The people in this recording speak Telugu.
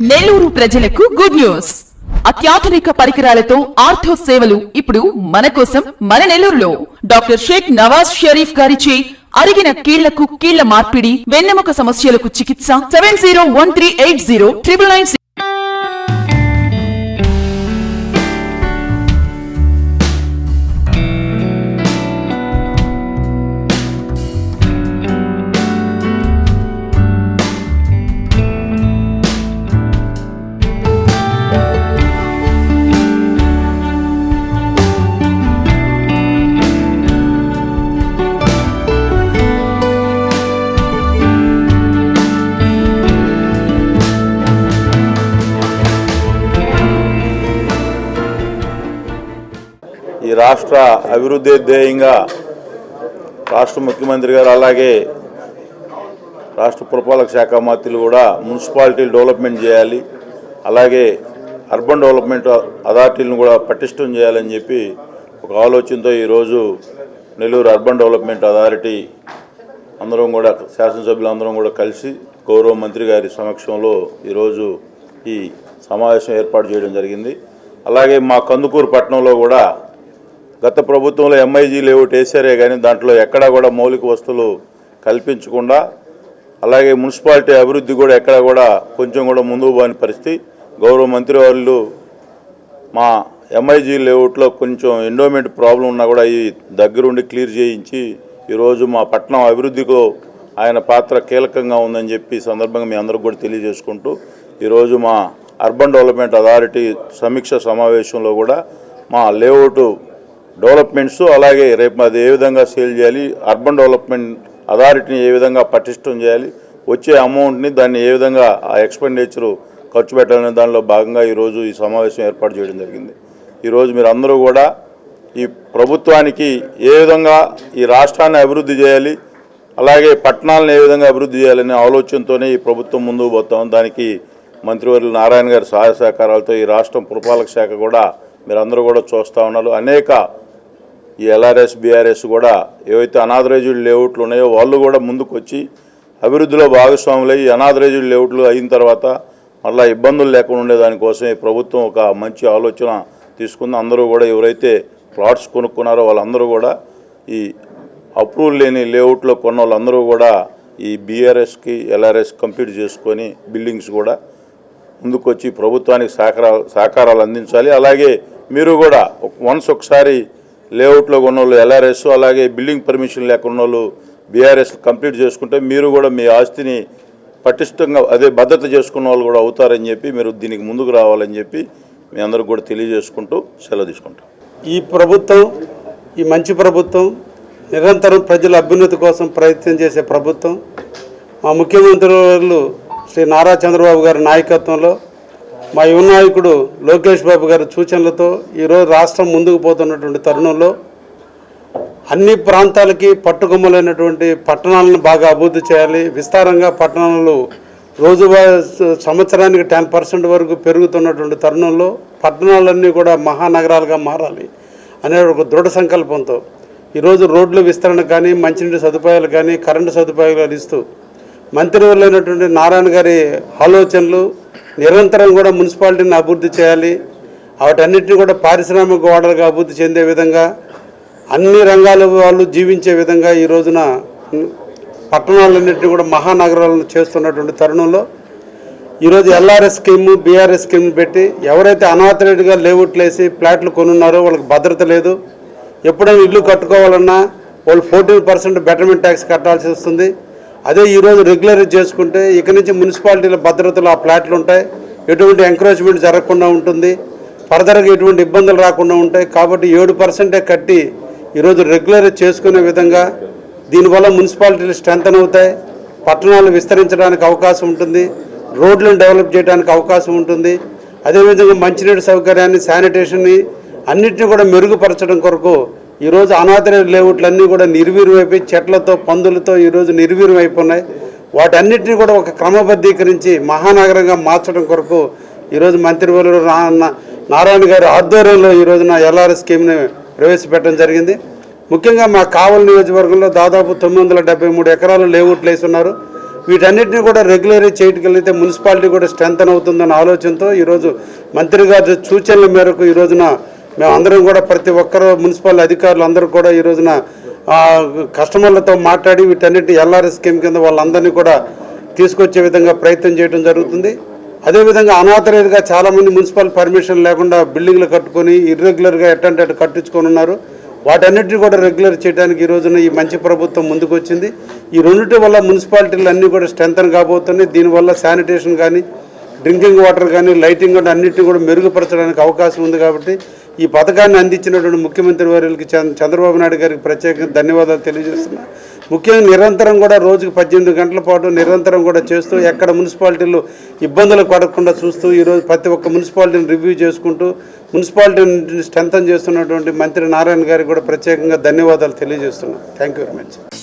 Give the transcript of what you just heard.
నెల్లూరు ప్రజలకు గుడ్ న్యూస్ అత్యాధునిక పరికరాలతో ఆర్థో సేవలు ఇప్పుడు మన కోసం మన నెల్లూరులో. డాక్టర్ షేక్ నవాజ్ షరీఫ్ గారిచే అరిగిన కీళ్ళకు కీళ్ళ మార్పిడి వెన్నెముక సమస్యలకు చికిత్స seven zero one three eight zero triple nine ఈ రాష్ట్ర అభివృద్ధి ధ్యేయంగా రాష్ట్ర ముఖ్యమంత్రి గారు అలాగే రాష్ట్ర పురపాలక శాఖ మంత్రులు కూడా మున్సిపాలిటీలు డెవలప్మెంట్ చేయాలి అలాగే అర్బన్ డెవలప్మెంట్ అథారిటీలను కూడా పటిష్టం చేయాలని చెప్పి ఒక ఆలోచనతో ఈరోజు నెల్లూరు అర్బన్ డెవలప్మెంట్ అథారిటీ అందరం కూడా శాసనసభ్యులు అందరం కూడా కలిసి గౌరవ మంత్రి గారి సమక్షంలో ఈరోజు ఈ సమావేశం ఏర్పాటు చేయడం జరిగింది. అలాగే మా కందుకూరు పట్టణంలో కూడా గత ప్రభుత్వంలో ఎంఐజీ లేఅవుట్ వేసారే కానీ దాంట్లో ఎక్కడా కూడా మౌలిక వస్తువులు కల్పించకుండా అలాగే మున్సిపాలిటీ అభివృద్ధి కూడా ఎక్కడా కూడా కొంచెం కూడా ముందుకు పోని పరిస్థితి. గౌరవ మంత్రి వాళ్ళు మా ఎంఐజీ లేఅవుట్లో కొంచెం ఎండోమెంట్ ప్రాబ్లం ఉన్నా కూడా ఈ దగ్గరుండి క్లియర్ చేయించి ఈరోజు మా పట్టణం అభివృద్ధిలో ఆయన పాత్ర కీలకంగా ఉందని చెప్పి సందర్భంగా మీ అందరికి కూడా తెలియజేసుకుంటూ ఈరోజు మా అర్బన్ డెవలప్మెంట్ అథారిటీ సమీక్ష సమావేశంలో కూడా మా లేఅవుట్ డెవలప్మెంట్స్ అలాగే రేపు అది ఏ విధంగా సేల్ చేయాలి అర్బన్ డెవలప్మెంట్ అథారిటీని ఏ విధంగా పటిష్టం చేయాలి వచ్చే అమౌంట్ని దాన్ని ఏ విధంగా ఆ ఎక్స్పెండిచరు ఖర్చు పెట్టాలనే దానిలో భాగంగా ఈరోజు ఈ సమావేశం ఏర్పాటు చేయడం జరిగింది. ఈరోజు మీరు అందరూ కూడా ఈ ప్రభుత్వానికి ఏ విధంగా ఈ రాష్ట్రాన్ని అభివృద్ధి చేయాలి అలాగే పట్టణాలను ఏ విధంగా అభివృద్ధి చేయాలనే ఆలోచనతోనే ఈ ప్రభుత్వం ముందుకు పోతాం దానికి మంత్రివర్యులు నారాయణ గారి సహాయ సహకారాలతో ఈ రాష్ట్రం పురపాలక శాఖ కూడా మీరందరూ కూడా చూస్తూ ఉన్నారు. అనేక ఈ ఎల్ఆర్ఎస్ బీఆర్ఎస్ కూడా ఏవైతే అనాథరైజ్డ్ లేఅవుట్లు ఉన్నాయో వాళ్ళు కూడా ముందుకు వచ్చి అభివృద్ధిలో భాగస్వాములై ఈ అనాథరైజ్డ్ లేఅవుట్లు అయిన తర్వాత మళ్ళీ ఇబ్బందులు లేకుండా ఉండేదానికోసం ఈ ప్రభుత్వం ఒక మంచి ఆలోచన తీసుకుంది. అందరూ కూడా ఎవరైతే ప్లాట్స్ కొనుక్కున్నారో వాళ్ళందరూ కూడా ఈ అప్రూవల్ లేని లేఅవుట్లో కొన్న వాళ్ళందరూ కూడా ఈ బీఆర్ఎస్కి ఎల్ఆర్ఎస్ కంప్లీట్ చేసుకొని బిల్డింగ్స్ కూడా ముందుకొచ్చి ప్రభుత్వానికి సహకార సహకారాలు అందించాలి. అలాగే మీరు కూడా వన్స్ ఒకసారి లేఅవుట్లో కొన్న వాళ్ళు ఎల్ఆర్ఎస్ అలాగే బిల్డింగ్ పర్మిషన్ లేకున్న వాళ్ళు బీఆర్ఎస్ కంప్లీట్ చేసుకుంటే మీరు కూడా మీ ఆస్తిని పటిష్టంగా అదే భద్రత చేసుకున్న వాళ్ళు కూడా అవుతారని చెప్పి మీరు దీనికి ముందుకు రావాలని చెప్పి మీ అందరికి కూడా తెలియజేసుకుంటూ సెలవు తీసుకుంటాం. ఈ ప్రభుత్వం ఈ మంచి ప్రభుత్వం నిరంతరం ప్రజల అభ్యున్నతి కోసం ప్రయత్నం చేసే ప్రభుత్వం మా ముఖ్యమంత్రి శ్రీ నారా చంద్రబాబు గారి నాయకత్వంలో మా యువ నాయకుడు లోకేష్ బాబు గారి సూచనలతో ఈరోజు రాష్ట్రం ముందుకు పోతున్నటువంటి తరుణంలో అన్ని ప్రాంతాలకి పట్టుకొమ్మలైనటువంటి పట్టణాలను బాగా అభివృద్ధి చేయాలి. విస్తారంగా పట్టణాలు రోజువారీ సంవత్సరానికి టెన్ పర్సెంట్ వరకు పెరుగుతున్నటువంటి తరుణంలో పట్టణాలన్నీ కూడా మహానగరాలుగా మారాలి అనే ఒక దృఢ సంకల్పంతో ఈరోజు రోడ్ల విస్తరణ కానీ మంచినీటి సదుపాయాలు కానీ కరెంటు సదుపాయాలు ఇస్తూ మంత్రివర్యులైనటువంటి నారాయణ గారి ఆలోచనలు నిరంతరం కూడా మున్సిపాలిటీని అభివృద్ధి చేయాలి. వాటన్నిటిని కూడా పారిశ్రామిక వాడలుగా అభివృద్ధి చెందే విధంగా అన్ని రంగాల వాళ్ళు జీవించే విధంగా ఈ రోజున పట్టణాలన్నింటినీ కూడా మహానగరాలను చేస్తున్నటువంటి తరుణంలో ఈరోజు ఎల్ఆర్ఎస్ స్కీము బీఆర్ఎస్ స్కీమ్ పెట్టి ఎవరైతే అనాథరేట్గా లేవుట్లేసి ఫ్లాట్లు కొనున్నారో వాళ్ళకి భద్రత లేదు. ఎప్పుడైనా ఇల్లు కట్టుకోవాలన్నా వాళ్ళు ఫోర్టీన్ పర్సెంట్ బెటర్మెంట్ ట్యాక్స్ కట్టాల్సి వస్తుంది. అదే ఈరోజు రెగ్యులరైజ్ చేసుకుంటే ఇక నుంచి మున్సిపాలిటీల భద్రతలు ఆ ఫ్లాట్లు ఉంటాయి. ఎటువంటి ఎంకరేజ్మెంట్ జరగకుండా ఉంటుంది. ఫర్దర్గా ఎటువంటి ఇబ్బందులు రాకుండా ఉంటాయి. కాబట్టి ఏడు పర్సెంటే కట్టి ఈరోజు రెగ్యులరైజ్ చేసుకునే విధంగా దీనివల్ల మున్సిపాలిటీలు స్ట్రెంగ్తన్ అవుతాయి. పట్టణాలు విస్తరించడానికి అవకాశం ఉంటుంది. రోడ్లను డెవలప్ చేయడానికి అవకాశం ఉంటుంది. అదేవిధంగా మంచినీటి సౌకర్యాన్ని శానిటేషన్ని అన్నిటిని కూడా మెరుగుపరచడం కొరకు ఈరోజు అనాథర లేఅవుట్లన్నీ కూడా నిర్వీర్యమైపోయి చెట్లతో పందులతో ఈరోజు నిర్వీర్యమైపోయినాయి. వాటన్నిటిని కూడా ఒక క్రమబద్ధీకరించి మహానగరంగా మార్చడం కొరకు ఈరోజు మంత్రివర్యులు నారాయణ గారి ఆధ్వర్యంలో ఈ రోజున ఎల్ఆర్ఎస్ స్కీమ్ని ప్రవేశపెట్టడం జరిగింది. ముఖ్యంగా మా కావలి నియోజకవర్గంలో దాదాపు తొమ్మిది వందల డెబ్బై మూడు ఎకరాలు లేఅవుట్లు వేస్తున్నారు. వీటన్నిటిని కూడా రెగ్యులర్గా చేయగలిగితే మున్సిపాలిటీ కూడా స్ట్రెంగ్ అవుతుందన్న ఆలోచనతో ఈరోజు మంత్రి గారి సూచనల మేరకు ఈ మేమందరం మేము అందరం కూడా ప్రతి ఒక్కరు మున్సిపల్ అధికారులు అందరూ కూడా ఈ రోజున కస్టమర్లతో మాట్లాడి వీటన్నిటి ఎల్ఆర్ఎస్ స్కీమ్ కింద వాళ్ళందరినీ కూడా తీసుకొచ్చే విధంగా ప్రయత్నం చేయడం జరుగుతుంది. అదేవిధంగా అనాథరైజ్గా చాలామంది మున్సిపల్ పర్మిషన్ లేకుండా బిల్డింగ్లు కట్టుకొని ఇర్రెగ్యులర్గా ఎట్టంటే అటు కట్టించుకొని ఉన్నారు. వాటన్నిటిని కూడా రెగ్యులర్ చేయడానికి ఈ రోజున ఈ మంచి ప్రభుత్వం ముందుకు వచ్చింది ఈ రెండింటి వల్ల మున్సిపాలిటీలు అన్నీ కూడా స్ట్రెంథన్ కాబోతున్నాయి. దీనివల్ల శానిటేషన్ కానీ డ్రింకింగ్ వాటర్ కానీ లైటింగ్ కానీ అన్నింటినీ కూడా మెరుగుపరచడానికి అవకాశం ఉంది కాబట్టి ఈ పథకాన్ని అందించినటువంటి ముఖ్యమంత్రి వారికి చంద్ర- చంద్రబాబు నాయుడు గారికి ప్రత్యేకంగా ధన్యవాదాలు తెలియజేస్తున్నా. ముఖ్యంగా నిరంతరం కూడా రోజుకు పద్దెనిమిది గంటల పాటు నిరంతరం కూడా చేస్తూ ఎక్కడ మున్సిపాలిటీలు ఇబ్బందులు పడకుండా చూస్తూ ఈరోజు ప్రతి ఒక్క మున్సిపాలిటీని రివ్యూ చేసుకుంటూ మున్సిపాలిటీని స్ట్రెంథన్ చేస్తున్నటువంటి మంత్రి నారాయణ గారికి కూడా ప్రత్యేకంగా ధన్యవాదాలు తెలియజేస్తున్నాను థ్యాంక్ యూ వెరీ మచ్.